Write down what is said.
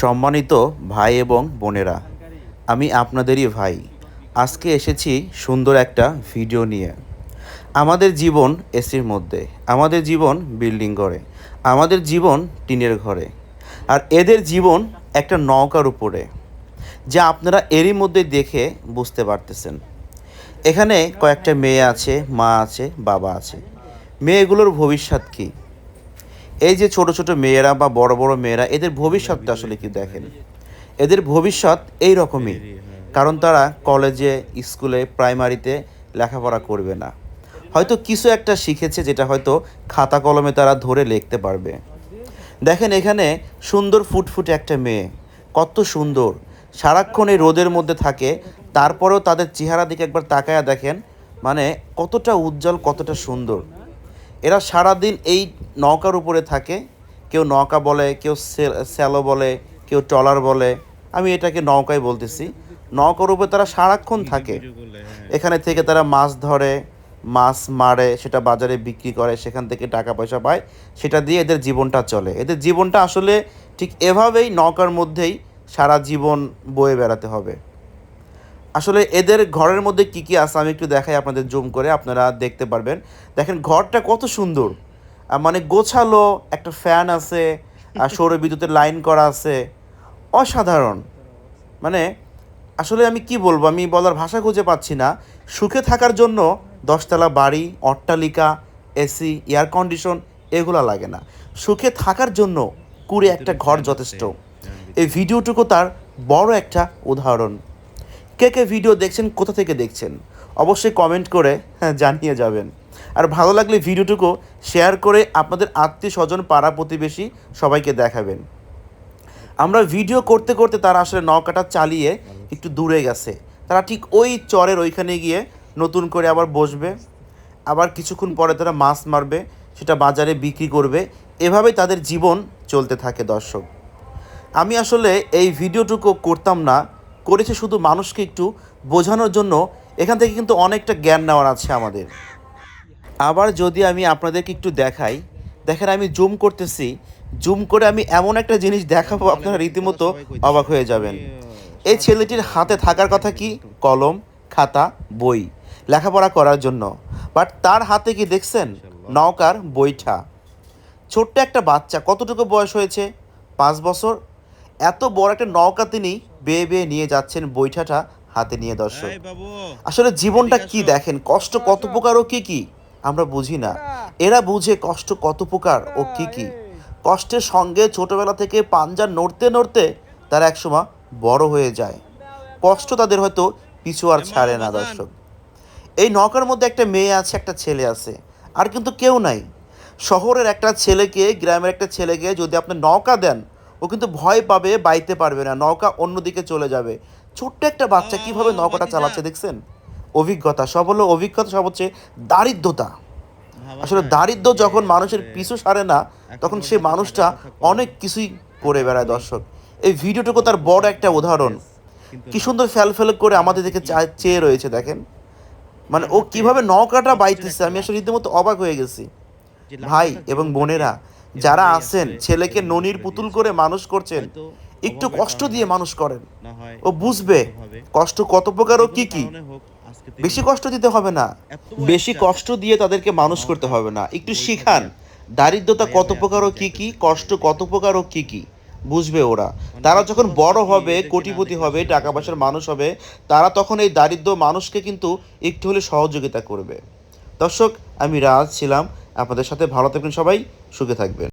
সম্মানিত ভাই এবং বোনেরা, আমি আপনাদেরই ভাই। আজকে এসেছি সুন্দর একটা ভিডিও নিয়ে। আমাদের জীবন এসির মধ্যে, আমাদের জীবন বিল্ডিং ঘরে, আমাদের জীবন টিনের ঘরে, আর এদের জীবন একটা নৌকার উপরে, যা আপনারা এরই মধ্যে দেখে বুঝতে পারতেছেন। এখানে কয়েকটা মেয়ে আছে, মা আছে, বাবা আছে। মেয়েগুলোর ভবিষ্যৎ কী? এই যে ছোট ছোট মেয়েরা বা বড় বড় মেয়েরা এদের ভবিষ্যৎটা আসলে কি দেখেন? এদের ভবিষ্যৎ এই রকমই কারণ তারা কলেজে স্কুলে প্রাইমারিতে লেখাপড়া করবে না। হয়তো কিছু একটা শিখেছে যেটা হয়তো খাতা কলমে তারা ধরে লিখতে পারবে। দেখেন এখানে সুন্দর ফুটফুটে একটা মেয়ে কত সুন্দর। সারাক্ষণ এই রোদের মধ্যে থাকে তারপরেও তাদের চেহারা দিকে একবার তাকায়া দেখেন মানে কতটা উজ্জ্বল কতটা সুন্দর। এরা সারাদিন এই নৌকার উপরে থাকে। কেউ নৌকা বলে কেউ স্যালো বলে কেউ ট্রলার বলে। আমি এটাকে নৌকাই বলতেছি। নৌকার উপরে তারা সারাক্ষণ থাকে। এখানে থেকে তারা মাছ ধরে মাছ মারে সেটা বাজারে বিক্রি করে সেখান থেকে টাকা পয়সা পায়। সেটা দিয়ে এদের জীবনটা চলে। এদের জীবনটা আসলে ঠিক এভাবেই নৌকার মধ্যেই সারা জীবন বয়ে বেড়াতে হবে। আসলে এদের ঘরের মধ্যে কি কি আছে আমি একটু দেখাই আপনাদের জুম করে আপনারা দেখতে পারবেন। দেখেন ঘরটা কত সুন্দর। মানে গোছালো একটা ফ্যান আছে আর সৌর বিদ্যুতের লাইন করা আছে। অসাধারণ। মানে আসলে আমি কি বলব আমি বলার ভাষা খুঁজে পাচ্ছি না। সুখে থাকার জন্য দশতলা বাড়ি অট্টালিকা এসি এয়ার কন্ডিশন এগুলো লাগে না। সুখে থাকার জন্য কুড়ে একটা ঘর যথেষ্ট। এই ভিডিওটুকু তার বড় একটা উদাহরণ। কে কে ভিডিও দেখছেন কোথা থেকে দেখছেন? অবশ্যই কমেন্ট করে হ্যাঁ, জানিয়ে যাবেন। আর ভালো লাগলে ভিডিওটুকু শেয়ার করে আপনাদের আত্মীয় স্বজন পাড়া প্রতিবেশী সবাইকে দেখাবেন। আমরা ভিডিও করতে করতে তারা আসলে নৌকাটা চালিয়ে একটু দূরে গেছে। তারা ঠিক ওই চরের ওইখানে গিয়ে নতুন করে আবার বসবে। আবার কিছুক্ষণ পরে তারা মাছ মারবে সেটা বাজারে বিক্রি করবে। এভাবেই তাদের জীবন চলতে থাকে দর্শক। আমি আসলে এই ভিডিওটুকু করতাম না। করেছে শুধু মানুষকে একটু বোঝানোর জন্য, এখান থেকে কিন্তু অনেকটা জ্ঞান নেওয়ার আছে আমাদের। আবার যদি আমি আপনাদেরকে একটু দেখাই, দেখেন আমি জুম করতেছি, জুম করে আমি এমন একটা জিনিস দেখাবো, আপনারা রীতিমতো অবাক হয়ে যাবেন। এই ছেলেটির হাতে থাকার কথা কি? কলম, খাতা, বই, লেখাপড়া করার জন্য। বাট তার হাতে কি দেখছেন? নৌকার বইটা ছোট্ট একটা বাচ্চা, কতটুকু বয়স হয়েছে? পাঁচ বছর এত বড় একটা নৌকা তিনি বেয়ে বেয়ে নিয়ে যাচ্ছেন বৈঠাটা হাতে নিয়ে দর্শক। আসলে জীবনটা কি দেখেন কষ্ট কত প্রকার ও কি কি? আমরা বুঝি না। এরা বুঝে কষ্ট কত প্রকার ও কি কি। কষ্টের সঙ্গে ছোটবেলা থেকে পাঞ্জা নড়তে নড়তে তারা একসময় বড় হয়ে যায়। কষ্ট তাদের হয়তো পিছু আর ছাড়ে না দর্শক। এই নৌকার মধ্যে একটা মেয়ে আছে একটা ছেলে আছে আর কিন্তু কেউ নাই। শহরের একটা ছেলেকে গ্রামের একটা ছেলেকে যদি আপনি নৌকা দেন ও কিন্তু ভয় পাবে বাইতে পারবে না নৌকা অন্যদিকে চলে যাবে। ছোট্ট একটা বাচ্চা কীভাবে নৌকাটা চালাচ্ছে দেখছেন? অভিজ্ঞতা সব হলো অভিজ্ঞতা সব হচ্ছে দারিদ্রতা। আসলে দারিদ্র যখন মানুষের পিছু সারে না তখন সে মানুষটা অনেক কিছুই করে বেড়ায় দর্শক। এই ভিডিওটুকু তার বড় একটা উদাহরণ। কি সুন্দর ফেল ফেল করে আমাদের দিকে চেয়ে রয়েছে দেখেন। মানে ও কীভাবে নৌকাটা বাইতেছে আমি আসলে রীতিমতো অবাক হয়ে গেছি। ভাই এবং বোনেরা যারা আছেন ছেলেকে ননির পুতুল করে মানুষ করছেন একটু কষ্ট দিয়ে মানুষ করেন। ও বুঝবে কষ্ট কত প্রকার ও কি কি? বেশি কষ্ট দিতে হবে না। বেশি কষ্ট দিয়ে তাদেরকে মানুষ করতে হবে না। একটু শিখান দারিদ্রতা কত প্রকার ও কি কি কষ্ট কত প্রকার ও কি কি বুঝবে ওরা। তারা যখন বড় হবে কোটিপতি হবে টাকা পয়সার মানুষ হবে তারা তখন এই দারিদ্র মানুষকে কিন্তু একটু হলে সহযোগিতা করবে। দর্শক আমি রাজ ছিলাম। আপনাদের সাথে ভালো থাকবেন সবাই। সুখে থাকবেন।